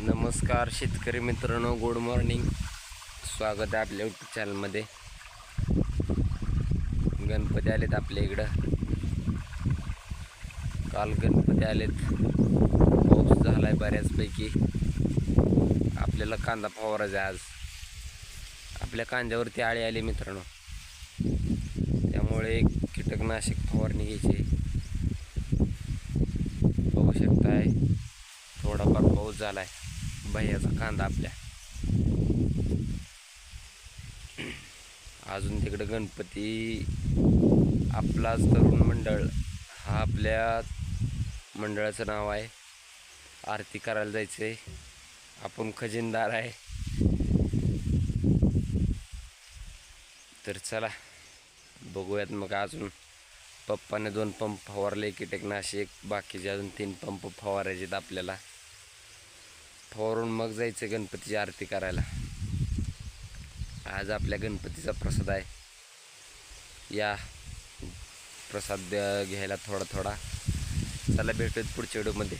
नमस्कार शेतकरी मित्रांनो गुड मॉर्निंग स्वागत आहे आपल्या युट्यूब चॅनलमध्ये गणपती आलेत आपल्या इकडं. काल गणपती आलेत. पाऊस झाला आहे बऱ्याचपैकी. आपल्याला कांदा फवारायचा आहे आज. आपल्या कांद्यावरती आळी आली मित्रांनो. त्यामुळे कीटकनाशक फवारणी घ्यायची आहे. बघू शकताय थोडाफार पाऊस झाला आहे भैयाचा कांदा आपल्या. अजून तिकडे गणपती आपलाच तरुण मंडळ. हा आपल्या मंडळाचं नाव आहे. आरती करायला जायचं आहे आपण खजिनदार आहे. तर चला बघूयात मग अजून. पप्पाने दोन पंप फवारले कीटकनाशक बाकीचे अजून तीन पंप फवारायचे आहेत आपल्याला. फवारून मग जायचं गणपतीची आरती करायला. आज आपल्या गणपतीचा प्रसाद आहे. या प्रसाद घ्यायला थोडा थोडा. चला भेटूयात पुढच्या व्हिडिओमध्ये.